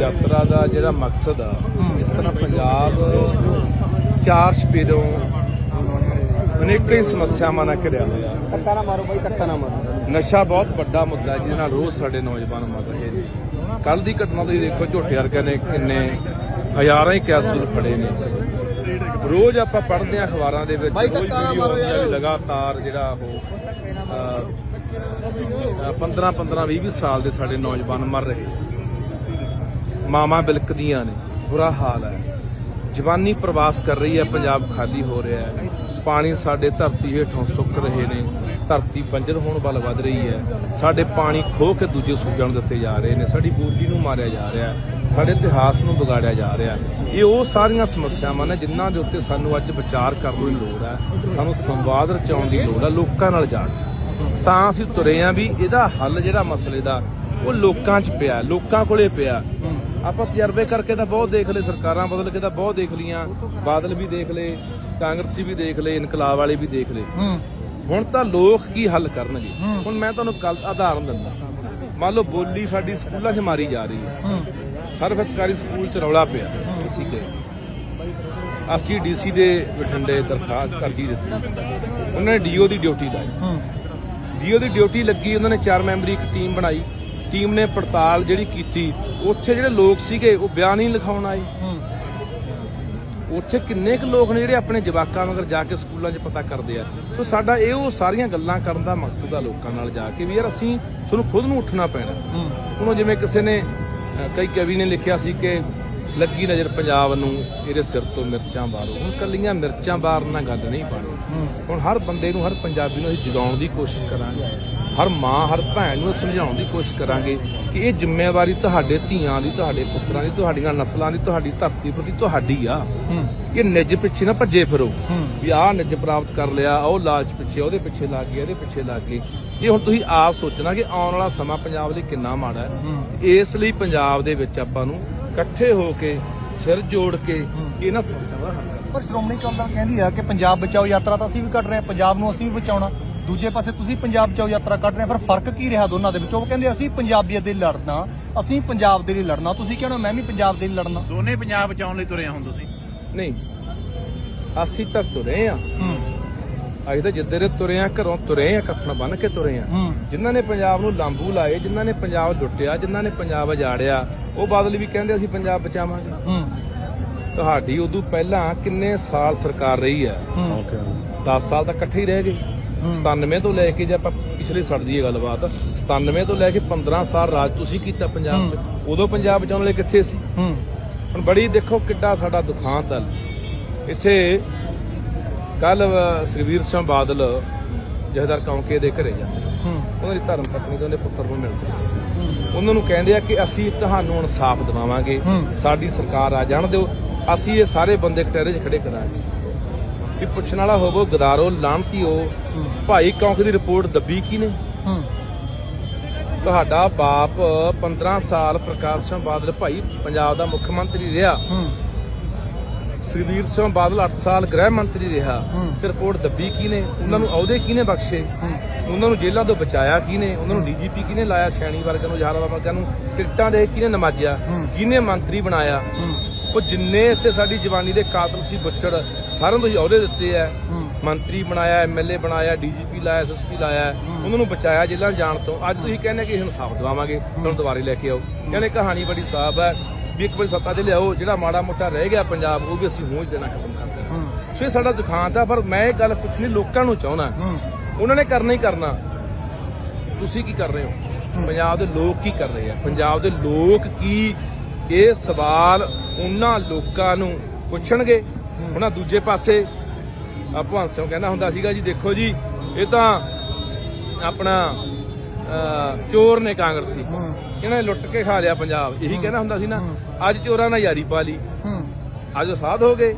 ਯਾਤਰਾ ਦਾ ਜਿਹੜਾ ਮਕਸਦ ਆ ਇਸ ਤਰ੍ਹਾਂ ਪੰਜਾਬ ਚਾਰ ਸਪੀਡੋਂ ਅਨੇਕਾਂ ਸਮੱਸਿਆਵਾਂ ਨਾਲ ਘਿਰਿਆ ਹੋਇਆ। ਧੱਕਾ ਨਾ ਮਾਰੋ ਬਾਈ ਧੱਕਾ ਨਾ ਮਾਰੋ। ਨਸ਼ਾ ਬਹੁਤ ਵੱਡਾ ਮੁੱਦਾ ਹੈ ਜਿਹਦੇ ਨਾਲ ਰੋਜ਼ ਸਾਡੇ ਨੌਜਵਾਨ ਮਰ ਰਹੇ ਨੇ। ਕੱਲ ਦੀ ਘਟਨਾ ਤੁਸੀਂ ਦੇਖੋ ਝੋਟੇ ਵਰਗਿਆਂ ਨੇ ਕਿੰਨੇ ਹਜ਼ਾਰਾਂ ਹੀ ਕੈਪਸੂਲ ਫੜੇ ਨੇ। ਰੋਜ਼ ਆਪਾਂ ਪੜ੍ਹਦੇ ਹਾਂ ਅਖਬਾਰਾਂ ਦੇ ਵਿੱਚ ਰੋਜ਼ ਵੀਡੀਓ ਲਗਾਤਾਰ ਜਿਹੜਾ ਉਹ 15 15 20 20 ਸਾਲ ਦੇ ਸਾਡੇ ਨੌਜਵਾਨ ਮਰ ਰਹੇ। ਮਾਮਾ ਬਿਲਕਦੀਆਂ ਨੇ, ਬੁਰਾ ਹਾਲ ਹੈ। ਜਵਾਨੀ ਪ੍ਰਵਾਸ ਕਰ ਰਹੀ ਹੈ, ਪੰਜਾਬ ਖਾਲੀ ਹੋ ਰਿਹਾ ਹੈ। ਪਾਣੀ ਸਾਡੇ ਧਰਤੀ ਹੇਠੋਂ ਸੁੱਕ ਰਹੇ ਨੇ, ਧਰਤੀ ਬੰਜਰ ਹੋਣ ਵੱਲ ਵੱਧ ਰਹੀ ਹੈ। ਸਾਡੇ ਪਾਣੀ ਖੋਹ ਕੇ ਦੂਜੇ ਸੂਬਿਆਂ ਨੂੰ ਦਿੱਤੇ ਜਾ ਰਹੇ ਨੇ, ਸਾਡੀ ਬੋਲੀ ਨੂੰ ਮਾਰਿਆ ਜਾ ਰਿਹਾ ਹੈ, ਸਾਡੇ ਇਤਿਹਾਸ ਨੂੰ ਵਿਗਾੜਿਆ ਜਾ ਰਿਹਾ ਇਹ ਉਹ ਸਾਰੀਆਂ ਸਮੱਸਿਆਵਾਂ ਨੇ ਜਿਨ੍ਹਾਂ ਦੇ ਉੱਤੇ ਸਾਨੂੰ ਅੱਜ ਵਿਚਾਰ ਕਰਨ ਦੀ ਲੋੜ ਹੈ, ਸਾਨੂੰ ਸੰਵਾਦ ਰਚਾਉਣ ਦੀ ਲੋੜ ਹੈ, ਲੋਕਾਂ ਨਾਲ ਜਾਣ ਦੀ। ਤਾਂ ਅਸੀਂ ਤੁਰੇ ਆਂ ਵੀ ਇਹਦਾ ਹੱਲ ਜਿਹੜਾ ਮਸਲੇ ਦਾ ਉਹ ਲੋਕਾਂ 'ਚ ਪਿਆ ਲੋਕਾਂ ਕੋਲੇ ਪਿਆ। ਆਪਾਂ ਤਜਰਬੇ ਕਰਕੇ ਤਾਂ ਬਹੁਤ ਦੇਖ ਲਏ ਸਰਕਾਰਾਂ ਬਦਲ ਕੇ ਤਾਂ ਬਹੁਤ ਦੇਖ ਲੀਆਂ ਬਾਦਲ ਵੀ ਦੇਖ ਲਏ ਕਾਂਗਰਸੀ ਵੀ ਦੇਖ ਲਏ ਇਨਕਲਾਬ ਵਾਲੇ ਵੀ ਦੇਖ ਲਏ। ਹੁਣ ਤਾਂ ਲੋਕ ਕੀ ਹੱਲ ਕਰਨਗੇ? ਹੁਣ ਮੈਂ ਤੁਹਾਨੂੰ ਕੱਲ ਆਧਾਰਨ ਦਿੰਦਾ। ਮੰਨ ਲਓ ਬੋਲੀ ਸਾਡੀ ਸਕੂਲਾਂ 'ਚ ਮਾਰੀ ਜਾ ਰਹੀ ਹੈ। ਸਰਵਿਸਕਾਰੀ ਸਕੂਲ 'ਚ ਰੌਲਾ ਪਿਆ ਅਸੀਂ ਗਏ। ਅਸੀਂ ਡੀਸੀ ਦੇ ਬਠਿੰਡੇ ਦਰਖਾਸਤ ਅਰਜੀ ਦਿੱਤੀ। ਉਹਨਾਂ ਨੇ ਡੀਓ ਦੀ ਡਿਊਟੀ ਲਾਈ। ਡੀਓ ਦੀ ਡਿਊਟੀ ਲੱਗੀ ਉਹਨਾਂ ਨੇ ਚਾਰ ਮੈਂਬਰੀ ਇੱਕ ਟੀਮ ਬਣਾਈ। ਟੀਮ ਨੇ ਪੜਤਾਲ ਜਿਹੜੀ ਕੀਤੀ ਉੱਥੇ ਜਿਹੜੇ ਲੋਕ ਸੀਗੇ ਉਹ ਬਿਆਨ ਹੀ ਲਿਖਾਉਣ ਆਏ। ਉੱਥੇ ਕਿੰਨੇ ਕੁ ਲੋਕ ਨੇ ਜਿਹੜੇ ਆਪਣੇ ਜਵਾਕਾਂ ਮਗਰ ਜਾ ਕੇ ਸਕੂਲਾਂ 'ਚ ਪਤਾ ਕਰਦੇ ਆ। ਸੋ ਸਾਡਾ ਇਹ ਉਹ ਸਾਰੀਆਂ ਗੱਲਾਂ ਕਰਨ ਦਾ ਮਕਸਦ ਆ ਲੋਕਾਂ ਨਾਲ ਜਾ ਕੇ ਵੀ ਯਾਰ ਅਸੀਂ ਤੁਹਾਨੂੰ ਖੁਦ ਨੂੰ ਉੱਠਣਾ ਪੈਣਾ। ਹੁਣ ਉਹ ਜਿਵੇਂ ਕਿਸੇ ਨੇ ਕਈ ਕਵੀ ਨੇ ਲਿਖਿਆ ਸੀ ਕਿ ਲੱਗੀ ਨਜ਼ਰ ਪੰਜਾਬ ਨੂੰ ਇਹਦੇ ਸਿਰ ਤੋਂ ਮਿਰਚਾਂ ਬਾਰੋ। ਹੁਣ ਕੱਲੀਆਂ ਮਿਰਚਾਂ ਬਾਰਨ ਨਾਲ ਗੱਲ ਨਹੀਂ ਬਣਨੀ ਹੁਣ ਹਰ ਬੰਦੇ ਨੂੰ ਹਰ ਪੰਜਾਬੀ ਨੂੰ ਅਸੀਂ ਜਗਾਉਣ ਦੀ ਕੋਸ਼ਿਸ਼ ਕਰਾਂਗੇ। ਹਰ ਮਾਂ ਹਰ ਭੈਣ ਨੂੰ ਸਮਝਾਉਣ ਦੀ ਕੋਸ਼ਿਸ਼ ਕਰਾਂਗੇ ਕਿ ਇਹ ਜ਼ਿੰਮੇਵਾਰੀ ਤੁਹਾਡੇ ਧੀਆਂ ਦੀ ਤੁਹਾਡੇ ਪੁੱਤਰਾਂ ਦੀ ਤੁਹਾਡੀਆਂ ਨਸਲਾਂ ਦੀ ਤੁਹਾਡੀ ਧਰਤੀ ਪ੍ਰਤੀ ਤੁਹਾਡੀ ਆ। ਇਹ ਨਿੱਜ ਪਿੱਛੇ ਨਾ ਭੱਜੇ ਫਿਰੋ। ਵੀ ਆਹ ਨਿੱਜ ਪ੍ਰਾਪਤ ਕਰ ਲਿਆ ਉਹ ਲਾਲਚ ਪਿੱਛੇ ਉਹਦੇ ਪਿੱਛੇ ਲੱਗ ਗਏ ਇਹਦੇ ਪਿੱਛੇ ਲੱਗ ਗਏ ਇਹ ਹੁਣ ਤੁਸੀਂ ਆਪ ਸੋਚਣਾ ਕਿ ਆਉਣ ਵਾਲਾ ਸਮਾਂ ਪੰਜਾਬ ਲਈ ਕਿੰਨਾ ਮਾੜਾ ਹੈ ਇਸ ਲਈ ਪੰਜਾਬ ਦੇ ਵਿੱਚ ਆਪਾਂ ਨੂੰ ਇਕੱਠੇ ਹੋ ਕੇ ਸਿਰ ਜੋੜ ਕੇ ਇਹਨਾਂ ਸਮੱਸਿਆਵਾਂ ਦਾ ਹੱਲ ਪਰ ਸ਼੍ਰੋਮਣੀ ਦਲ ਕਹਿੰਦੀ ਆ ਕਿ ਪੰਜਾਬ ਬਚਾਓ ਯਾਤਰਾ ਤਾਂ ਅਸੀਂ ਵੀ ਕੱਢ ਰਹੇ ਹਾਂ ਪੰਜਾਬ ਨੂੰ ਅਸੀਂ ਵੀ ਬਚਾਉਣਾ। ਦੂਜੇ ਪਾਸੇ ਤੁਸੀਂ ਪੰਜਾਬ ਬਚਾਓ ਯਾਤਰਾ ਕੱਢ ਰਹੇ ਹੋ ਪਰ ਫ਼ਰਕ ਕੀ ਰਿਹਾ ਦੋਨਾਂ ਦੇ ਵਿੱਚ? ਉਹ ਕਹਿੰਦੇ ਅਸੀਂ ਪੰਜਾਬੀਅਤ ਦੇ ਲਈ ਲੜਨਾ ਅਸੀਂ ਪੰਜਾਬ ਦੇ ਲਈ ਲੜਨਾ। ਤੁਸੀਂ ਕਹਿੰਦੇ ਮੈਂ ਵੀ ਪੰਜਾਬ ਦੇ ਲਈ ਲੜਨਾ। ਦੋਨੇ ਪੰਜਾਬ ਬਚਾਉਣ ਲਈ ਤੁਰੇ ਹੁਣ ਤੁਸੀਂ? ਨਹੀਂ ਅਸੀਂ ਤਾਂ ਤੁਰੇ ਆ। ਹੂੰ। ਅਸੀਂ ਤਾਂ ਜਿੱਦੇ ਦੇ ਤੁਰੇ ਆ ਘਰੋਂ ਤੁਰੇ ਆ ਕਫਨ ਬੰਨ ਕੇ ਤੁਰੇ ਆ। ਹੂੰ। ਜਿਨ੍ਹਾਂ ਨੇ ਪੰਜਾਬ ਨੂੰ ਲਾਂਬੂ ਲਾਏ ਜਿਨ੍ਹਾਂ ਨੇ ਪੰਜਾਬ ਲੁੱਟਿਆ ਜਿਨ੍ਹਾਂ ਨੇ ਪੰਜਾਬ ਉਜਾੜਿਆ ਉਹ ਬਾਦਲ ਵੀ ਕਹਿੰਦੇ ਅਸੀਂ ਪੰਜਾਬ ਬਚਾਵਾਂਗੇ। ਹੂੰ। ਤੁਹਾਡੀ ਉਦੋਂ ਪਹਿਲਾਂ ਕਿੰਨੇ ਸਾਲ ਸਰਕਾਰ ਰਹੀ ਹੈ। ਹੂੰ 10 ਸਾਲ ਤਾਂ ਇਕੱਠੇ ਹੀ ਰਹਿ ਗਏ। 97 ਤੋਂ ਲੈ ਕੇ ਜੇ ਆਪਾਂ ਪਿਛਲੇ ਸਾਲ ਦੀ ਗੱਲਬਾਤ 97 ਤੋਂ ਲੈ ਕੇ 15 ਸਾਲ ਰਾਜ ਤੁਸੀਂ ਕੀਤਾ ਪੰਜਾਬ 'ਚ ਉਦੋਂ ਪੰਜਾਬ ਬਚਾਉਣ ਲਈ ਕਿੱਥੇ ਸੀ? ਹੁਣ ਬੜੀ ਦੇਖੋ ਕਿੱਡਾ ਸਾਡਾ ਦੁਖਾਂਤ ਹੈ ਇੱਥੇ ਕੱਲ ਸਰਵੀਰ ਸਿੰਘ ਬਾਦਲ ਜਹਦਰ ਕੌਂਕੇ ਦੇ ਘਰੇ ਜਾਂਦੇ ਉਹਨਾਂ ਦੀ ਧਰਮ ਪਤਨੀ ਤੇ ਉਹਦੇ ਪੁੱਤਰ ਨੂੰ ਮਿਲਦੇ ਉਹਨਾਂ ਨੂੰ ਕਹਿੰਦੇ ਆ ਕਿ ਅਸੀਂ ਤੁਹਾਨੂੰ ਇਨਸਾਫ ਦਿਵਾਵਾਂਗੇ। ਸਾਡੀ ਸਰਕਾਰ ਆ ਜਾਣ ਦਿਓ। ਅਸੀਂ ਇਹ ਸਾਰੇ ਬੰਦੇ ਕਟਹਿਰੇ 'ਚ ਖੜੇ ਕਰਾਂਗੇ। ਵੀ ਪੁੱਛਣ ਵਾਲਾ ਹੋਵੋ ਗਦਾਰੋ ਲਾਂਤੀਓ ਭਾਈ ਕੌਂਕ ਦੀ ਰਿਪੋਰਟ ਦੱਬੀ ਕੀ ਨੇ ਤੁਹਾਡਾ ਬਾਪ 15 ਸਾਲ ਪ੍ਰਕਾਸ਼ ਸਿੰਘ ਬਾਦਲ ਭਾਈ ਪੰਜਾਬ ਦਾ ਮੁੱਖ ਮੰਤਰੀ ਰਿਹਾ। ਸੁਖਬੀਰ ਸਿੰਘ ਬਾਦਲ 8 ਸਾਲ ਗ੍ਰਹਿ ਮੰਤਰੀ ਰਿਹਾ। ਤੇ ਰਿਪੋਰਟ ਦੱਬੀ ਕਿਨੇ ਉਹਨਾਂ ਨੂੰ ਅਹੁਦੇ ਕਿਨੇ ਬਖਸ਼ੇ? ਉਹਨਾਂ ਨੂੰ ਜੇਲ੍ਹਾਂ ਤੋਂ ਬਚਾਇਆ ਕਿਨੇ ਉਹਨਾਂ ਨੂੰ ਡੀਜੀਪੀ ਕਿਨੇ ਲਾਇਆ? ਸਿਆਣੀ ਵਰਗਾਂ ਨੂੰ ਹਜ਼ਾਰਾਂ ਵਰਗਾਂ ਨੂੰ ਟਿਕਟਾਂ ਦੇ ਕਿਨੇ ਨਮਾਜਿਆ? ਕਿਨੇ ਮੰਤਰੀ ਬਣਾਇਆ? ਉਹ ਜਿੰਨੇ ਇੱਥੇ ਸਾਡੀ ਜਵਾਨੀ ਦੇ ਕਾਤਲ ਸੀ ਬੱਚੜ ਸਾਰਿਆਂ ਨੂੰ ਤੁਸੀਂ ਅਹੁਦੇ ਦਿੱਤੇ ਆ। ਮੰਤਰੀ ਬਣਾਇਆ ਐਮਐਲਏ ਬਣਾਇਆ ਡੀਜੀਪੀ ਲਾਇਆ ਐਸਐਸਪੀ ਲਾਇਆ। ਉਹਨਾਂ ਨੂੰ ਬਚਾਇਆ ਜੇਲ੍ਹਾਂ ਜਾਣ ਤੋਂ। ਅੱਜ ਤੁਸੀਂ ਕਹਿੰਦੇ ਕਿ ਇਨਸਾਫ ਦਿਵਾਵਾਂਗੇ ਤੁਹਾਨੂੰ ਦੁਬਾਰੇ ਲੈ ਕੇ ਆਓ। ਕਹਿੰਦੇ ਕਹਾਣੀ ਬੜੀ ਸਾਫ਼ ਹੈ ਵੀ ਇੱਕ ਵਾਰੀ ਸੱਤਾ 'ਚ ਲਿਆਓ ਜਿਹੜਾ ਮਾੜਾ ਮੋਟਾ ਰਹਿ ਗਿਆ ਪੰਜਾਬ ਉਹ ਵੀ ਅਸੀਂ ਹੋਂਦ ਦੇਣਾ ਖਤਮ ਕਰ ਦੇਣਾ। ਸੋ ਇਹ ਸਾਡਾ ਦੁਖਾਂਤ ਆ ਪਰ ਮੈਂ ਇਹ ਗੱਲ ਪੁੱਛਣੀ ਲੋਕਾਂ ਨੂੰ ਚਾਹੁੰਦਾ। ਉਹਨਾਂ ਨੇ ਕਰਨਾ ਹੀ ਕਰਨਾ। ਤੁਸੀਂ ਕੀ ਕਰ ਰਹੇ ਹੋ। ਪੰਜਾਬ ਦੇ ਲੋਕ ਕੀ ਕਰ ਰਹੇ ਆ? ਪੰਜਾਬ ਦੇ ਲੋਕ ਕੀ? ਇਹ ਸਵਾਲ ਉਹਨਾਂ ਲੋਕਾਂ ਨੂੰ ਪੁੱਛਣਗੇ। ਉਹਨਾਂ ਦੂਜੇ ਪਾਸੇ ਆ ਭਗਵੰਤ ਸਿੰਘ ਕਹਿੰਦਾ ਹੁੰਦਾ ਸੀਗਾ ਜੀ ਦੇਖੋ ਜੀ ਇਹ ਤਾਂ ਆਪਣਾ ਚੋਰ ਨੇ ਕਾਂਗਰਸੀ। ਇਹਨਾਂ ਨੇ ਲੁੱਟ ਕੇ ਖਾ ਲਿਆ ਪੰਜਾਬ। ਇਹੀ ਕਹਿੰਦਾ ਹੁੰਦਾ ਸੀ ਨਾ ਅੱਜ ਚੋਰਾਂ ਨਾਲ ਯਾਰੀ ਪਾ ਲਈ। ਅੱਜ ਸਾਧ ਹੋ ਗਏ।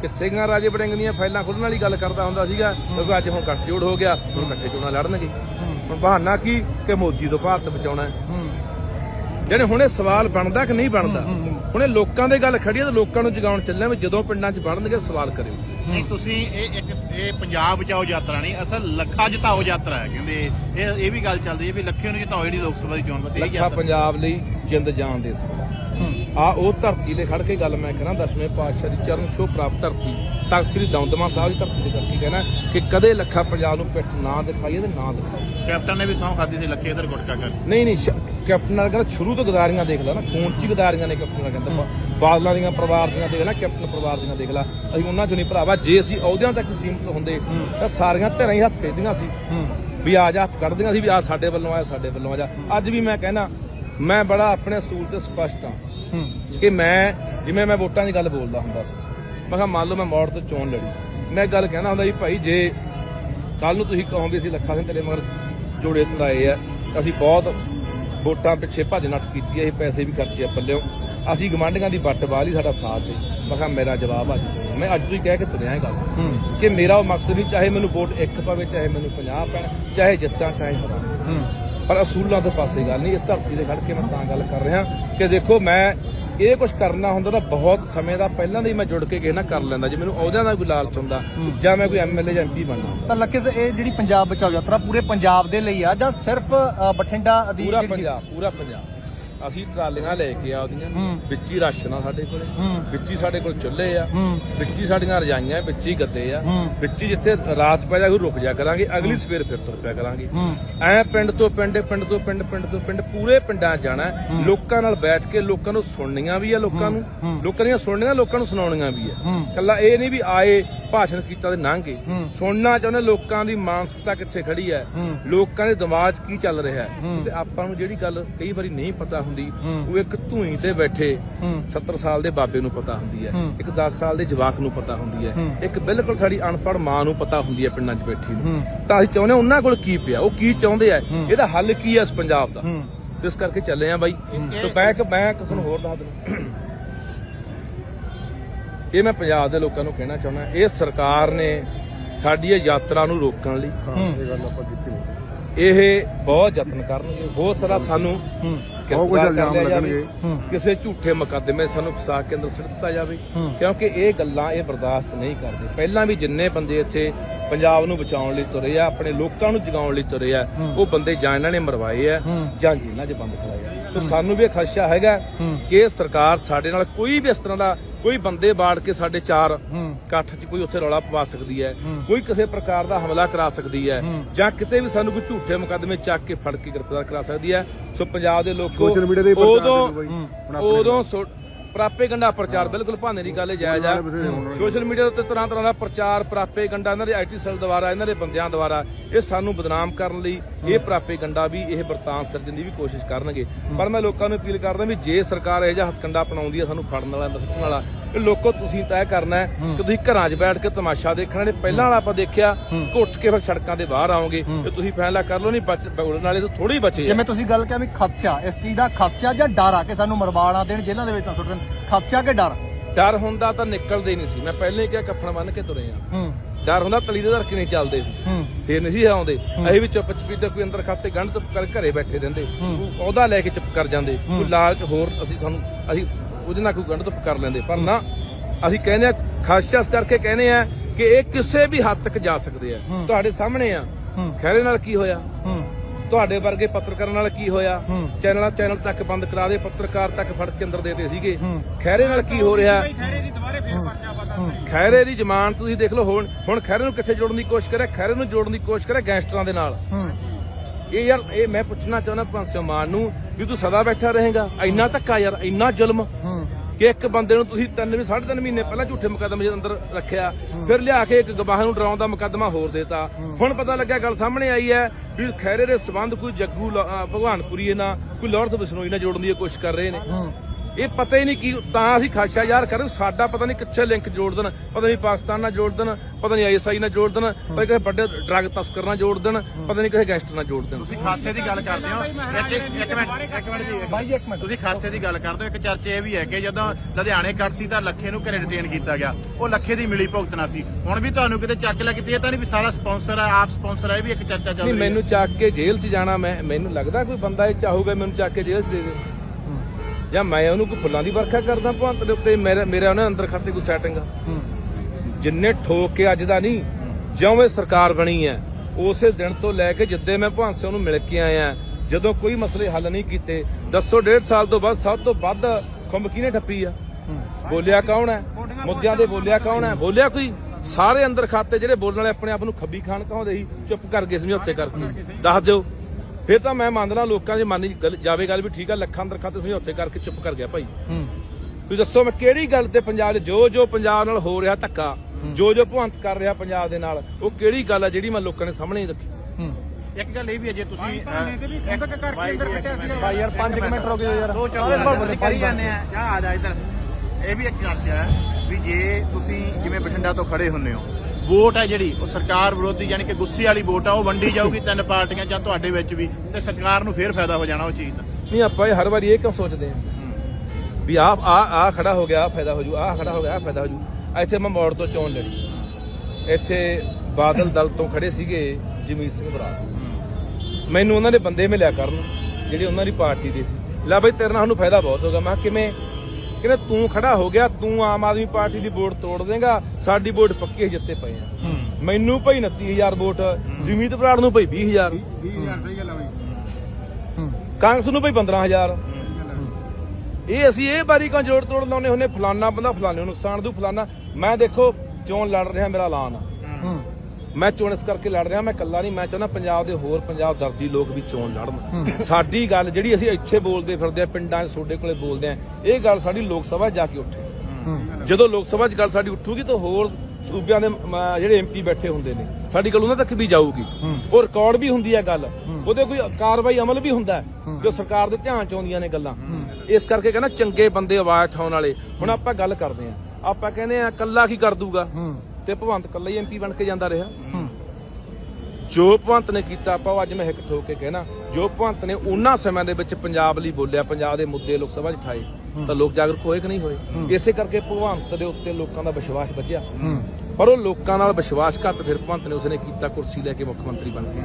ਕਿੱਥੇ ਗਾਂ ਰਾਜੇ ਬੜਿੰਗ ਦੀਆਂ ਫਾਈਲਾਂ ਖੁੱਲਣ ਵਾਲੀ ਗੱਲ ਕਰਦਾ ਹੁੰਦਾ ਸੀਗਾ ਕਿਉਂਕਿ ਅੱਜ ਹੁਣ ਗੱਠਜੋੜ ਹੋ ਗਿਆ ਹੁਣ ਇਕੱਠੇ ਚੋਣਾਂ ਲੜਨਗੇ। ਹੁਣ ਬਹਾਨਾ ਕੀ? ਕਿ ਮੋਦੀ ਤੋਂ ਭਾਰਤ ਬਚਾਉਣਾ ਜਿਹੜੇ ਹੁਣੇ ਸਵਾਲ ਬਣਦਾ ਕਿ ਨਹੀਂ ਬਣਦਾ? ਹੁਣੇ ਲੋਕਾਂ ਦੇ ਗੱਲ ਖੜੀ ਹੈ ਤੇ ਲੋਕਾਂ ਨੂੰ ਜਗਾਉਣ ਚੱਲਿਆ ਵੀ ਜਦੋਂ ਪਿੰਡਾਂ 'ਚ ਬਣਨਗੇ ਸਵਾਲ ਕਰਿਓ। ਨਹੀਂ ਤੁਸੀਂ ਇਹ ਇੱਕ ਇਹ ਪੰਜਾਬ ਬਚਾਓ ਯਾਤਰਾ ਨਹੀਂ ਅਸਲ ਲੱਖਾ ਜਿਤਾਓ ਯਾਤਰਾ ਹੈ ਕਹਿੰਦੇ ਇਹ ਇਹ ਵੀ ਗੱਲ ਚੱਲਦੀ ਹੈ ਵੀ ਲੱਖੇ ਨੂੰ ਜਿਤਾਓ ਜਿਹੜੀ ਲੋਕ ਸਭਾ ਦੀ ਚੋਣ ਬਸ ਇਹ ਲੱਖਾ ਪੰਜਾਬ ਲਈ ਜਿੰਦ ਜਾਨ ਦੇ ਸਕਦਾ। ਆ ਉਹ ਧਰਤੀ ਤੇ ਖੜ ਕੇ ਗੱਲ ਮੈਂ ਕਰਾਂ ਦਸਵੇਂ ਪਾਤਸ਼ਾਹ ਦੀ ਚਰਨ ਛੋਹ ਪ੍ਰਾਪਤ ਧਰਤੀ। ਤਖਤ ਸ੍ਰੀ ਦਮਦਮਾ ਸਾਹਿਬ ਦੀ ਧਰਤੀ ਤੇ ਕਰਕੇ ਕਹਿਣਾ ਕਿ ਕਦੇ ਲੱਖਾ ਪੰਜਾਬ ਨੂੰ ਪਿੱਠ ਨਾ ਦਿਖਾਈਏ ਤੇ ਨਾ ਦਿਖਾਈਏ। ਕੈਪਟਨ ਨੇ ਵੀ ਸਹੁੰ ਖਾਦੀ ਸੀ ਲੱਖੇ ਇਧਰ ਗੁਟਕਾ ਕਰ ਨਹੀਂ ਨਹੀਂ ਸ਼- ਕੈਪਟਨ ਨਾਲ ਕਹਿੰਦਾ ਸ਼ੁਰੂ ਤੋਂ ਗਦਾਰੀਆਂ ਦੇਖ ਲੈ ਨਾ ਖੂਨ ਚ ਗਦਾਰੀਆਂ ਨੇ ਕੈਪਟਨ ਨਾਲ ਕਹਿੰਦਾ। ਬਾਦਲਾਂ ਦੀਆਂ ਪਰਿਵਾਰ ਦੀਆਂ ਦੇਖ ਲੈ ਕੈਪਟਨ ਪਰਿਵਾਰ ਦੀਆਂ ਦੇਖ ਲੈ। ਅਸੀਂ ਉਹਨਾਂ ਚੋਂ ਨਹੀਂ ਭਰਾਵਾ ਜੇ ਅਸੀਂ ਅਹੁਦਿਆਂ ਤੱਕ ਸੀਮਤ ਹੁੰਦੇ ਤਾਂ ਸਾਰੀਆਂ ਧਿਰਾਂ ਹੀ ਹੱਥ ਖੇਦੀਆਂ ਸੀ। ਵੀ ਆ ਜਾ ਹੱਥ ਕੱਢਦੀਆਂ ਸੀ ਵੀ ਆ ਸਾਡੇ ਵੱਲੋਂ ਆਇਆ ਸਾਡੇ ਵੱਲੋਂ ਆ ਜਾ। ਅੱਜ ਵੀ ਮੈਂ ਕਹਿਣਾ ਮੈਂ ਬੜਾ ਆਪਣੇ ਅਸੂਲ ਤੇ ਸਪਸ਼ਟ ਹਾਂ ਕਿ ਮੈਂ ਜਿਵੇਂ ਮੈਂ ਵੋਟਾਂ ਦੀ ਗੱਲ ਬੋਲਦਾ ਹੁੰਦਾ ਸੀ ਮੈਂ ਕਿਹਾ ਮੰਨ ਲਓ ਮੈਂ ਮੌੜ ਤੋਂ ਚੋਣ ਲੜੀ। ਮੈਂ ਗੱਲ ਕਹਿਣਾ ਹੁੰਦਾ ਵੀ ਭਾਈ ਜੇ ਕੱਲ ਨੂੰ ਤੁਸੀਂ ਕਹੋਗੇ ਸੀ ਲੱਖਾਂ ਸਿੰਘ ਤੇਰੇ ਮਗਰ ਜੋੜੇ ਤੜਾਏ ਆ ਅਸੀਂ ਬਹੁਤ ਵੋਟਾਂ ਪਿੱਛੇ ਭੱਜ ਨੱਠ ਕੀਤੀ ਇਹ ਪੈਸੇ ਵੀ ਖਰਚੇ ਆ ਪੱਲਿਓ। ਅਸੀਂ ਗਵਾਂਢੀਆਂ ਦੀ ਵੱਟ ਵਾਲੀ ਸਾਡਾ ਸਾਥ ਦੇ। ਮੈਂ ਕਿਹਾ ਮੇਰਾ ਜਵਾਬ ਅੱਜ ਮੈਂ ਅੱਜ ਤੋਂ ਹੀ ਕਹਿ ਕੇ ਤੁਰਿਆ ਇਹ ਗੱਲ। ਕਿ ਮੇਰਾ ਉਹ ਮਕਸਦ ਨਹੀਂ ਚਾਹੇ ਮੈਨੂੰ ਵੋਟ ਇੱਕ ਪਵੇ ਚਾਹੇ ਮੈਨੂੰ 50 ਪੈਣ ਚਾਹੇ ਜਿੱਤਾਂ ਚਾਹੇ ਹਰਾਂ। ਪਰ ਅਸੂਲਾਂ ਤੋਂ ਪਾਸੇ ਗੱਲ ਨਹੀਂ ਇਸ ਧਰਤੀ ਤੇ ਖੜ ਕੇ ਮੈਂ ਤਾਂ ਗੱਲ ਕਰ ਰਿਹਾ ਕਿ ਦੇਖੋ ਮੈਂ ਇਹ ਕੁਝ ਕਰਨਾ ਹੁੰਦਾ ਤਾਂ ਬਹੁਤ ਸਮੇਂ ਦਾ ਪਹਿਲਾਂ ਦਾ ਹੀ ਮੈਂ ਜੁੜ ਕੇ ਕਿਸੇ ਨਾਲ ਕਰ ਲੈਂਦਾ ਜੇ ਮੈਨੂੰ ਅਹੁਦਿਆਂ ਦਾ ਕੋਈ ਲਾਲਚ ਹੁੰਦਾ ਜਾਂ ਮੈਂ ਕੋਈ ਐਮਐਲਏ ਜਾਂ ਐਮਪੀ ਬਣਨਾ ਤਾਂ ਲੱਕੇ ਇਹ ਜਿਹੜੀ ਪੰਜਾਬ ਬਚਾਓ ਯਾਤਰਾ ਪੂਰੇ ਪੰਜਾਬ ਦੇ ਲਈ ਆ ਜਾਂ ਸਿਰਫ ਬਠਿੰਡਾ ਦੀ ਪੂਰਾ ਪੰਜਾਬ ਪੂਰਾ ਪੰਜਾਬ। ਅਸੀਂ ਟਰਾਲੀਆਂ ਲੈ ਕੇ ਆ ਉਹਦੀਆਂ। ਹੂੰ। ਵਿੱਚ ਹੀ ਰਾਸ਼ਨ ਆ ਸਾਡੇ ਕੋਲੇ। ਵਿੱਚ ਹੀ ਸਾਡੇ ਕੋਲ ਚੁੱਲ੍ਹੇ ਆ। ਵਿੱਚ ਹੀ ਸਾਡੀਆਂ ਰਜਾਈਆਂ ਵਿੱਚ ਹੀ ਗੱਦੇ ਆ। ਵਿੱਚ ਹੀ ਜਿੱਥੇ ਰਾਤ ਪੈ ਜਾ ਕੋਈ ਰੁਕ ਜਾ ਕਰਾਂਗੇ। ਅਗਲੀ ਸਵੇਰ ਫਿਰ ਤੁਰ ਪਿਆ ਕਰਾਂਗੇ। ਐ ਪਿੰਡ ਤੋਂ ਪਿੰਡ ਪਿੰਡ ਤੋਂ ਪਿੰਡ ਪਿੰਡ ਤੋਂ ਪਿੰਡ ਪੂਰੇ ਪਿੰਡਾਂ ਜਾਣਾ। ਲੋਕਾਂ ਨਾਲ ਬੈਠ ਕੇ ਲੋਕਾਂ ਨੂੰ ਸੁਣਨੀਆਂ ਵੀ ਆ ਲੋਕਾਂ ਨੂੰ। ਲੋਕਾਂ ਦੀਆਂ ਸੁਣਨੀਆਂ ਲੋਕਾਂ ਨੂੰ ਸੁਣਾਉਣੀਆਂ ਵੀ ਆ। ਕੱਲਾ ਇਹ ਨਹੀਂ ਵੀ ਆਏ ਭਾਸ਼ਣ ਕੀਤਾ ਤੇ ਲੰਘ ਗਏ। ਸੁਣਨਾ ਚਾਹੁੰਦੇ ਲੋਕਾਂ ਦੀ ਮਾਨਸਿਕਤਾ ਕਿੱਥੇ ਖੜੀ ਹੈ? ਲੋਕਾਂ ਦੇ ਦਿਮਾਗ 'ਚ ਕੀ ਚੱਲ ਰਿਹਾ ਹੈ? ਤੇ ਆਪਾਂ ਨੂੰ ਜਿਹੜੀ ਗੱਲ ਕਈ ਵਾਰੀ ਨਹੀਂ ਪਤਾ ਹੁੰਦੀ ਉਹ ਇੱਕ ਧੂਈ ਤੇ ਬੈਠੇ 70 ਸਾਲ ਦੇ ਬਾਬੇ ਨੂੰ ਪਤਾ ਹੁੰਦੀ ਹੈ। ਇੱਕ 10 ਸਾਲ ਦੇ ਜਵਾਕ ਨੂੰ ਪਤਾ ਹੁੰਦੀ ਹੈ। ਇੱਕ ਬਿਲਕੁਲ ਸਾਡੀ ਅਨਪੜ੍ਹ ਮਾਂ ਨੂੰ ਪਤਾ ਹੁੰਦੀ ਹੈ ਪਿੰਡਾਂ 'ਚ ਬੈਠੀ ਨੂੰ। ਤਾਂ ਅਸੀਂ ਚਾਹੁੰਦੇ ਹਾਂ ਉਹਨਾਂ ਕੋਲ ਕੀ ਪਿਆ ਉਹ ਕੀ ਚਾਹੁੰਦੇ ਆ? ਇਹਦਾ ਹੱਲ ਕੀ ਹੈ ਇਸ ਪੰਜਾਬ ਦਾ? ਇਸ ਕਰਕੇ ਚੱਲੇ ਆ ਬਾਈ। ਸੋ ਮੈਂ ਇੱਕ ਮੈਂ ਕਿਸੇ ਨੂੰ ਹੋਰ ਦੱਸ ਦਿੰਦਾ। ਇਹ ਮੈਂ ਪੰਜਾਬ ਦੇ ਲੋਕਾਂ ਨੂੰ ਕਹਿਣਾ ਚਾਹੁੰਦਾ ਇਹ ਸਰਕਾਰ ਨੇ ਸਾਡੀ ਇਹ ਯਾਤਰਾ ਨੂੰ ਰੋਕਣ ਲਈ ਇਹ ਬਹੁਤ ਯਤਨ ਕਰਨਗੇ। ਹੋ ਸਕਦਾ ਸਾਨੂੰ ਬਹੁਤ ਕੁਝ ਇਲਜ਼ਾਮ। ਲੱਗਣਗੇ। ਕਿਸੇ ਝੂਠੇ ਮੁਕੱਦਮੇ ਸਾਨੂੰ ਫਸਾ ਕੇ ਅੰਦਰ ਸਿੱਟ ਦਿੱਤਾ ਜਾਵੇ ਕਿਉਂਕਿ ਇਹ ਗੱਲਾਂ ਇਹ ਬਰਦਾਸ਼ਤ ਨਹੀਂ ਕਰਦੇ। ਪਹਿਲਾਂ ਵੀ ਜਿੰਨੇ ਬੰਦੇ ਇੱਥੇ ਪੰਜਾਬ ਨੂੰ ਬਚਾਉਣ ਲਈ ਤੁਰੇ ਆ ਆਪਣੇ ਲੋਕਾਂ ਨੂੰ ਜਗਾਉਣ ਲਈ ਤੁਰੇ ਆ ਉਹ ਬੰਦੇ ਜਾਂ ਇਹਨਾਂ ਨੇ ਮਰਵਾਏ ਆ ਜਾਂ ਜੇਲ੍ਹਾਂ 'ਚ ਬੰਦ ਕਰਾਏ ਆ। ਤੇ ਸਾਨੂੰ ਵੀ ਖਦਸ਼ਾ ਹੈਗਾ ਕਿ ਸਰਕਾਰ ਸਾਡੇ ਨਾਲ ਕੋਈ ਵੀ ਇਸ ਤਰ੍ਹਾਂ ਦਾ ਕੋਈ ਬੰਦੇ ਬਾੜ ਕੇ ਸਾਡੇ ਚਾਰ ਇਕੱਠ 'ਚ ਕੋਈ ਉੱਥੇ ਰੌਲਾ ਪਵਾ ਸਕਦੀ ਹੈ ਕੋਈ ਕਿਸੇ ਪ੍ਰਕਾਰ ਦਾ ਹਮਲਾ ਕਰਾ ਸਕਦੀ ਹੈ ਜਾਂ ਕਿਤੇ ਵੀ ਸਾਨੂੰ ਕੋਈ ਝੂਠੇ ਮੁਕੱਦਮੇ ਚੱਕ ਕੇ ਫੜ ਕੇ ਗ੍ਰਿਫਤਾਰ ਕਰਾ ਸਕਦੀ ਹੈ। ਸੋ ਪੰਜਾਬ ਦੇ ਲੋਕੋ ਉਦੋਂ ਉਦੋਂ ਪ੍ਰਾਪੇ ਗੰਡਾ ਪ੍ਰਚਾਰ ਬਿਲਕੁਲ ਭਾਨੇ ਦੀ ਗੱਲ ਹੈ ਜਾਇਜ਼ ਆ। ਸੋਸ਼ਲ ਮੀਡੀਆ ਉੱਤੇ ਤਰ੍ਹਾਂ ਤਰ੍ਹਾਂ ਦਾ ਪ੍ਰਚਾਰ ਪ੍ਰਾਪੇ ਗੰਡਾ ਇਹਨਾਂ ਦੇ ਆਈਟੀ ਸੈੱਲ ਦੁਆਰਾ ਇਹਨਾਂ ਦੇ ਬੰਦਿਆਂ ਦੁਆਰਾ ਇਹ ਸਾਨੂੰ ਬਦਨਾਮ ਕਰਨ ਲਈ ਇਹ ਪ੍ਰਾਪੇ ਗੰਡਾ ਵੀ ਇਹ ਵਰਤਾਂ ਸਿਰਜਣ ਦੀ ਵੀ ਕੋਸ਼ਿਸ਼ ਕਰਨਗੇ। ਪਰ ਮੈਂ ਲੋਕਾਂ ਨੂੰ ਅਪੀਲ ਕਰਦਾ ਵੀ ਜੇ ਸਰਕਾਰ ਇਹ ਜਿਹਾ ਹੱਥਕੰਡਾ ਅਪਣਾਉਂਦੀ ਹੈ ਸਾਨੂੰ ਫੜਨ ਵਾਲਾ ਦੱਸਣ ਵਾਲਾ ਇਹ ਲੋਕੋ ਤੁਸੀਂ ਤੈਅ ਕਰਨਾ ਹੈ ਕਿ ਤੁਸੀਂ ਘਰਾਂ 'ਚ ਬੈਠ ਕੇ ਤਮਾਸ਼ਾ ਦੇਖਣਾ ਨੇ। ਪਹਿਲਾਂ ਵਾਲਾ ਆਪਾਂ ਦੇਖਿਆ ਘੁੱਟ ਕੇ ਫਿਰ ਸੜਕਾਂ ਦੇ ਬਾਹਰ ਆਓਗੇ ਤੇ ਤੁਸੀਂ ਫੈਸਲਾ ਕਰ ਲਓ ਨਹੀਂ ਬਚ ਬੋਲਣ ਵਾਲੇ ਤੋਂ ਥੋੜੀ ਬਚੇ ਜਿਵੇਂ ਤੁਸੀਂ ਗੱਲ ਕਿਹਾ ਵੀ ਖਦਸ਼ਾ ਇਸ ਚੀਜ਼ ਦਾ ਖਦਸ਼ਾ ਜਾਂ ਡਰ ਆ ਕਿ ਸਾਨੂੰ ਮਰਵਾਣਾ ਦੇਣ ਜੇਲ੍ਹਾਂ ਦੇ ਵਿੱਚ ਨਾ ਸੁੱਟ ਦੇਣ। ਖਦਸ਼ਾ ਕਿ ਡਰ? ਡਰ ਹੁੰਦਾ ਤਾਂ ਨਿਕਲਦੇ ਨਹੀਂ ਸੀ। ਮੈਂ ਪਹਿਲਾਂ ਹੀ ਕਿਹਾ ਕੱਫਣ ਬੰਨ ਕੇ ਤੁਰੇ ਆ। ਡਰ ਹੁੰਦਾ ਤਲੀ ਦੇ ਧਰ ਕੇ ਨਹੀਂ ਚੱਲਦੇ ਸੀ। ਫੇਰ ਨਹੀਂ ਸੀ ਆਉਂਦੇ। ਅਸੀਂ ਵੀ ਚੁੱਪ ਚਪੀਤੇ ਕੋਈ ਅੰਦਰ ਖਾਤੇ ਗੰਢ ਕਰ ਘਰੇ ਬੈਠੇ ਰਹਿੰਦੇ। ਉਹਦਾ ਲੈ ਕੇ ਚੁੱਪ ਕਰ ਜਾਂਦੇ। ਕੋਈ ਲਾਲਚ ਹੋਰ ਅਸੀਂ ਤੁਹਾਨੂੰ ਅਸੀਂ ਉਹਦੇ ਨਾਲ ਕੋਈ ਗੰਢ ਕਰ ਲੈਂਦੇ। ਪਰ ਨਾ ਅਸੀਂ ਕਹਿੰਦੇ ਆ ਖਾਸਿਆਸ ਕਰਕੇ ਕਹਿੰਦੇ ਆ ਕਿ ਇਹ ਕਿਸੇ ਵੀ ਹੱਦ ਤੱਕ ਜਾ ਸਕਦੇ ਆ। ਤੁਹਾਡੇ ਸਾਹਮਣੇ ਆ। ਖੈਰੇ ਨਾਲ ਕੀ ਹੋਇਆ? ਤੁਹਾਡੇ ਵਰਗੇ ਪੱਤਰਕਾਰਾਂ ਨਾਲ ਕੀ ਹੋਇਆ? ਚੈਨਲਾਂ ਚੈਨਲ ਤੱਕ ਬੰਦ ਕਰਾ ਦੇ ਪੱਤਰਕਾਰ ਤੱਕ ਫੜ ਕੇ ਅੰਦਰ ਦੇਦੇ ਸੀਗੇ। ਖੈਰੇ ਨਾਲ ਕੀ ਹੋ ਰਿਹਾ? ਖੈਰੇ ਦੀ ਜ਼ਮਾਨਤ ਤੁਸੀਂ ਦੇਖ ਲਓ ਹੁਣ ਹੁਣ ਖੈਰੇ ਨੂੰ ਕਿੱਥੇ ਜੋੜਨ ਦੀ ਕੋਸ਼ਿਸ਼ ਕਰਿਆ? ਖੈਰੇ ਨੂੰ ਜੋੜਨ ਦੀ ਕੋਸ਼ਿਸ਼ ਕਰਿਆ ਗੈਂਗਸਟਰਾਂ ਦੇ ਨਾਲ। ਇਹ ਯਾਰ ਇਹ ਮੈਂ ਪੁੱਛਣਾ ਚਾਹੁੰਦਾ ਭਾਂਸਿਓ ਮਾਨ ਨੂੰ ਵੀ ਤੂੰ ਸਦਾ ਬੈਠਾ ਰਹੇਗਾ। ਇੰਨਾ ਧੱਕਾ ਯਾਰ ਇੰਨਾ ਜ਼ੁਲਮ ਕਿ ਇੱਕ ਬੰਦੇ ਨੂੰ ਤੁਸੀਂ ਤਿੰਨ ਵੀ ਸਾਢੇ ਤਿੰਨ ਮਹੀਨੇ ਪਹਿਲਾਂ ਝੂਠੇ ਮੁਕੱਦਮੇ ਦੇ ਅੰਦਰ ਰੱਖਿਆ ਫਿਰ ਲਿਆ ਕੇ ਇੱਕ ਗਵਾਹ ਨੂੰ ਡਰਾਉਣ ਦਾ ਮੁਕੱਦਮਾ ਹੋਰ ਦੇਤਾ। ਹੁਣ ਪਤਾ ਲੱਗਿਆ ਗੱਲ ਸਾਹਮਣੇ ਆਈ ਹੈ ਵੀ ਖੈਰੇ ਦੇ ਸਬੰਧ ਕੋਈ ਜੱਗੂ ਭਗਵਾਨਪੁਰੀ ਨਾਲ ਕੋਈ ਲਾਰਡ ਬਿਸ਼ਨੋਈ ਨਾਲ ਜੋੜਨ ਦੀ ਕੋਸ਼ਿਸ਼ ਕਰ ਰਹੇ ਨੇ। ਇਹ ਪਤਾ ਹੀ ਨਹੀਂ ਕੀ ਤਾਂ ਅਸੀਂ ਖਾਸ਼ਾ ਯਾਰ ਕਰਨ ਸਾਡਾ ਪਤਾ ਨਹੀਂ ਕਿੱਥੇ ਲਿੰਕ ਜੋੜ ਦੇਣ ਪਤਾ ਨਹੀਂ ਪਾਕਿਸਤਾਨ ਨਾਲ ਜੋੜ ਦੇਣ ਪਤਾ ਨਹੀਂ ਆਈਐਸਆਈ ਨਾਲ ਜੋੜ ਦੇਣ ਪਤਾ ਕਿਸੇ ਵੱਡੇ ਡਰੱਗ ਤਸਕਰ ਨਾਲ ਜੋੜ ਦੇਣ ਪਤਾ ਨਹੀਂ ਕਿਸੇ ਗੈਂਗਸਟਰ ਨਾਲ ਜੋੜ ਦੇਣ। ਤੁਸੀਂ ਖਾਸੇ ਦੀ ਗੱਲ ਕਰਦੇ ਹੋ। ਇੱਕ ਇੱਕ ਮਿੰਟ ਇੱਕ ਮਿੰਟ ਜੀ ਬਾਈ ਇੱਕ ਮਿੰਟ। ਤੁਸੀਂ ਖਾਸੇ ਦੀ ਗੱਲ ਕਰਦੇ ਹੋ ਇੱਕ ਚਰਚੇ ਇਹ ਵੀ ਹੈ ਕਿ ਜਦੋਂ ਲੁਧਿਆਣੇ ਕੱਟ ਸੀ ਤਾਂ ਲੱਖੇ ਨੂੰ ਘਰੇ ਡਿਟੇਨ ਕੀਤਾ ਗਿਆ। ਉਹ ਲੱਖੇ ਦੀ ਮਿਲੀ ਭੁਗਤਣਾ ਸੀ। ਹੁਣ ਵੀ ਤੁਹਾਨੂੰ ਕਿਤੇ ਚੱਕ ਲੈ ਕੀਤੀ ਇਹ ਤਾਂ ਨਹੀਂ ਵੀ ਸਾਰਾ ਸਪਾਂਸਰ ਹੈ ਆਪ ਸਪਾਂਸਰ ਹੈ ਇਹ ਵੀ ਇੱਕ ਚਰਚਾ ਚੱਲ ਨਹੀਂ ਰਹੀ ਹੈ। ਮੈਨੂੰ ਚੱਕ ਕੇ ਜੇਲ੍ਹ 'ਚ ਜਾਣਾ ਮੈਂ ਮੈਨੂੰ ਲੱਗਦਾ ਕੋਈ ਬੰਦਾ ਇਹ ਚਾਹੂਗਾ ਮੈਨੂੰ ਚੱਕ ਕੇ ਜੇਲ੍ਹ 'ਚ ਦੇ ਦੇ। ਜਾਂ ਮੈਂ ਉਹਨੂੰ ਕੋਈ ਫੁੱਲਾਂ ਦੀ ਵਰਖਾ ਕਰਦਾ ਭਵੰਤ ਦੇ ਉੱਤੇ ਮੇਰੇ ਮੇਰੇ ਉਹਨਾਂ ਅੰਦਰ ਖਾਤੇ ਕੋਈ ਸੈਟਿੰਗ ਆ ਹੂੰ ਜਿੰਨੇ ਠੋਕ ਕੇ ਅੱਜ ਦਾ ਨਹੀਂ ਜਿਉਂ ਇਹ ਸਰਕਾਰ ਬਣੀ ਹੈ ਉਸੇ ਦਿਨ ਤੋਂ ਲੈ ਕੇ ਜਿੱਦੇ ਮੈਂ ਸਿੰਘ ਨੂੰ ਮਿਲ ਕੇ ਆਇਆ ਜਦੋਂ ਕੋਈ ਮਸਲੇ ਹੱਲ ਨਹੀਂ ਕੀਤੇ ਦੱਸੋ ਡੇਢ ਸਾਲ ਤੋਂ ਬਾਅਦ ਸਭ ਤੋਂ ਵੱਧ ਖੁੰਬ ਕਿਹਨੇ ਠੱਪੀ ਆ? ਬੋਲਿਆ ਕੌਣ ਹੈ? ਮੁੱਦਿਆਂ ਦੇ ਬੋਲਿਆ ਕੌਣ ਹੈ? ਬੋਲਿਆ ਕੋਈ? ਸਾਰੇ ਅੰਦਰ ਖਾਤੇ ਜਿਹੜੇ ਬੋਲਣ ਵਾਲੇ ਆਪਣੇ ਆਪ ਨੂੰ ਖੱਬੀ ਖਾਨ ਕਹਾਉਂਦੇ ਸੀ ਚੁੱਪ ਕਰ ਗਏ ਸਮਝੌਤੇ ਕਰਕੇ। ਦੱਸ ਦਿਓ। ਫਿਰ ਤਾਂ ਮੈਂ ਮੰਨਦਾ ਲੋਕਾਂ ਦੀ ਮੰਨੀ ਗੱਲ ਜਾਵੇ ਗੱਲ ਵੀ ਠੀਕ ਆ ਲੱਖਾਂ ਅੰਦਰ ਖਾਤੇ ਸਮਝੌਤੇ ਕਰਕੇ ਚੁੱਪ ਕਰ ਗਿਆ ਭਾਈ। ਤੁਸੀਂ ਦੱਸੋ ਮੈਂ ਕਿਹੜੀ ਗੱਲ ਤੇ ਪੰਜਾਬ ਦੇ ਜੋ ਜੋ ਪੰਜਾਬ ਨਾਲ ਹੋ ਰਿਹਾ ਧੱਕਾ ਜੋ ਜੋ ਭਵੰਤ ਕਰ ਰਿਹਾ ਪੰਜਾਬ ਦੇ ਨਾਲ ਉਹ ਕਿਹੜੀ ਗੱਲ ਆ ਜਿਹੜੀ ਮੈਂ ਲੋਕਾਂ ਦੇ ਸਾਹਮਣੇ ਰੱਖੀ? ਇੱਕ ਗੱਲ ਇਹ ਵੀ ਹੈ ਜੇ ਤੁਸੀਂ ਇੱਕ ਭਾਈ ਯਾਰ 5 ਮਿੰਟ ਰੁਕ ਜਾਓ ਯਾਰ। ਦੋ ਸਾਰੇ ਚਾਰ ਬੋਲ ਕਰੀ ਜਾਂਦੇ ਆ। ਜਾਂ ਆ ਜਾ ਇੱਧਰ। ਇਹ ਵੀ ਇੱਕ ਗੱਲ ਹੈ ਵੀ ਜੇ ਤੁਸੀਂ ਜਿਵੇਂ ਬਠਿੰਡਾ ਤੋਂ ਖੜੇ ਹੁੰਨੇ ਹੋ ਵੋਟ ਹੈ ਜਿਹੜੀ ਉਹ ਸਰਕਾਰ ਵਿਰੋਧੀ ਯਾਨੀ ਕਿ ਗੁੱਸੇ ਵਾਲੀ ਵੋਟ ਆ ਉਹ ਵੰਡੀ ਜਾਊਗੀ ਤਿੰਨ ਪਾਰਟੀਆਂ ਜਾਂ ਤੁਹਾਡੇ ਵਿੱਚ ਵੀ ਤੇ ਸਰਕਾਰ ਨੂੰ ਫੇਰ ਫਾਇਦਾ ਹੋ ਜਾਣਾ ਉਹ ਚੀਜ਼ ਦਾ। ਨਹੀਂ ਆਪਾਂ ਇਹ ਹਰ ਵਾਰੀ ਇਹ ਕਿਉਂ ਸੋਚਦੇ ਆ ਵੀ ਆ ਆ ਆ ਖੜਾ ਹੋ ਗਿਆ ਆਹ ਫਾਇਦਾ ਹੋ ਜੂ ਆ ਖੜਾ ਹੋ ਗਿਆ ਆਹ ਫਾਇਦਾ ਹੋ ਜੂ। ਇੱਥੇ ਮੈਂ ਮੋੜ ਤੋਂ ਚੋਣ ਲੜੀ। ਇੱਥੇ ਬਾਦਲ ਦਲ ਤੋਂ ਖੜੇ ਸੀਗੇ ਜਮੀਤ ਸਿੰਘ ਬਰਾੜ ਮੈਨੂੰ ਉਹਨਾਂ ਦੇ ਬੰਦੇ ਮਿਲਿਆ ਕਰਨ ਜਿਹੜੇ ਉਹਨਾਂ ਦੀ ਪਾਰਟੀ ਦੇ ਸੀ। ਲੈ ਬਈ ਤੇਰੇ ਨਾਲ ਸਾਨੂੰ ਫਾਇਦਾ ਬਹੁਤ ਹੋਗਾ ਮੈਂ ਕਿਹਾ ਕਿਵੇਂ? ਕਹਿੰਦੇ ਤੂੰ ਖੜਾ ਹੋ ਗਿਆ ਤੂੰ ਆਮ ਆਦਮੀ ਪਾਰਟੀ ਦੀ ਵੋਟ ਤੋੜ ਦੇਗਾ ਸਾਡੀ ਵੋਟ ਪੱਕੀ ਹੈ, ਜਿੱਤੇ ਪਏ ਆ ਮੈਨੂੰ ਭਾਈ 29000 ਵੋਟ ਜਮੀਤ ਬਰਾੜ ਨੂੰ ਭਾਈ 20000 ਕਾਂਗਰਸ ਨੂੰ ਭਾਈ 15000 ਇਹ ਅਸੀਂ ਇਹ ਬਾਰੀ ਕਿਉਂ ਜੋੜ ਤੋੜ ਲਾਉਨੇ ਹੁੰਨੇ ਫਲਾਨਾ ਬੰਦਾ ਫਲਾਣੇ ਨੂੰ ਨੁਕਸਾਨ ਦੂ ਫਲਾਨਾ। ਮੈਂ ਦੇਖੋ ਚੋਣ ਲੜ ਰਿਹਾ ਮੇਰਾ ਐਲਾਨ। ਆ ਹੂੰ। ਮੈਂ ਚੋਣ ਇਸ ਕਰਕੇ ਲੜ ਰਿਹਾ ਮੈਂ ਇਕੱਲਾ ਨਹੀਂ ਮੈਂ ਚਾਹੁੰਦਾ ਪੰਜਾਬ ਦੇ ਹੋਰ ਪੰਜਾਬ ਦਰਦੀ ਲੋਕ ਵੀ ਚੋਣ ਲੜਨ। ਸਾਡੀ ਗੱਲ ਜਿਹੜੀ ਅਸੀਂ ਇੱਥੇ ਬੋਲਦੇ ਫਿਰਦੇ ਆ ਪਿੰਡਾਂ 'ਚ ਤੁਹਾਡੇ ਕੋਲੇ ਬੋਲਦੇ ਆ ਇਹ ਗੱਲ ਸਾਡੀ ਲੋਕ ਸਭਾ ਜਾ ਕੇ ਉੱਠੇ। ਜਦੋਂ ਲੋਕ ਸਭਾ 'ਚ ਗੱਲ ਸਾਡੀ ਉੱਠੂਗੀ ਤਾਂ ਹੋਰ ਸੂਬਿਆਂ ਦੇ ਮ, ਜਿਹੜੇ ਐਮਪੀ ਬੈਠੇ ਹੁੰਦੇ ਨੇ ਸਾਡੀ ਗੱਲ ਉਹਨਾਂ ਤੱਕ ਵੀ ਜਾਊਗੀ। ਉਹ ਰਿਕਾਰਡ ਵੀ ਹੁੰਦੀ ਹੈ ਗੱਲ। ਉਹਦੇ ਕੋਈ ਕਾਰਵਾਈ ਅਮਲ ਵੀ ਹੁੰਦਾ ਹੈ ਜੋ ਸਰਕਾਰ ਦੇ ਧਿਆਨ 'ਚ ਆਉਂਦੀਆਂ ਨੇ ਗੱਲਾਂ। ਇਸ ਕਰਕੇ ਕਹਿੰਦਾ ਚੰਗੇ ਬੰਦੇ ਆਵਾਜ਼ ਉਠਾਉਣ ਵਾਲੇ। ਹੁਣ ਆਪਾਂ ਗੱਲ ਕਰਦੇ ਆ ਆਪਾਂ ਕਹਿੰਦੇ ਆ ਕੱਲਾ ਕੀ ਕਰ ਦੂਗਾ? ਤੇ ਭਗਵੰਤ ਕੱਲਾ ਹੀ ਐਮਪੀ ਬਣ ਕੇ ਜਾਂਦਾ ਰਿਹਾ। ਜੋ ਭਵੰਤ ਨੇ ਕੀਤਾ ਆਪਾਂ ਉਹ ਅੱਜ ਮੈਂ ਹਿੱਕ ਠੋਕ ਕੇ ਕਹਿਣਾ ਜੋ ਭਵੰਤ ਨੇ ਉਹਨਾਂ ਸਮਿਆਂ ਦੇ ਵਿੱਚ ਪੰਜਾਬ ਲਈ ਬੋਲਿਆ ਪੰਜਾਬ ਦੇ ਮੁੱਦੇ ਲੋਕ ਸਭਾ 'ਚ ਉਠਾਏ। ਤਾਂ ਲੋਕ ਜਾਗਰੂਕ ਹੋਏ ਕਿ ਨਹੀਂ ਹੋਏ? ਇਸੇ ਕਰਕੇ ਭਗਵੰਤ ਦੇ ਉੱਤੇ ਲੋਕਾਂ ਦਾ ਵਿਸ਼ਵਾਸ ਵਧਿਆ। ਪਰ ਉਹ ਲੋਕਾਂ ਨਾਲ ਵਿਸ਼ਵਾਸ ਘੱਟ ਫਿਰ ਭਗਵੰਤ ਨੇ ਉਸਨੇ ਕੀਤਾ ਕੁਰਸੀ ਲੈ ਕੇ ਮੁੱਖ ਮੰਤਰੀ ਬਣ ਗਿਆ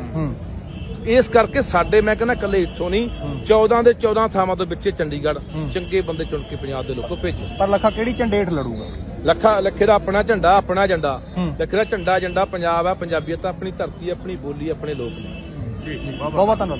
ਇਸ ਕਰਕੇ ਸਾਡੇ ਮੈਂ ਕਹਿੰਦਾ ਕੱਲੇ ਇੱਥੋਂ ਨਹੀਂ 14 ਦੇ 14 ਥਾਵਾਂ ਤੋਂ ਵਿੱਚੇ ਚੰਡੀਗੜ੍ਹ ਚੰਗੇ ਬੰਦੇ ਚੁਣ ਕੇ ਪੰਜਾਬ ਦੇ ਲੋਕੋ ਭੇਜੋ। ਪਰ ਲੱਖਾ ਕਿਹੜੀ ਝੰਡੇਟ ਲੜੂਗਾ? ਲੱਖਾ ਲੱਖੇ ਦਾ ਆਪਣਾ ਝੰਡਾ ਆਪਣਾ ਝੰਡਾ। ਹੂੰ। ਲੱਖੇ ਦਾ ਝੰਡਾ ਝੰਡਾ ਪੰਜਾਬ ਹੈ ਪੰਜਾਬੀਅਤ ਆਪਣੀ ਧਰਤੀ ਆਪਣੀ ਬੋਲੀ ਆਪਣੇ ਲੋਕ ਨੇ। ਬਹੁਤ ਬਹੁਤ ਧੰਨਵਾਦ।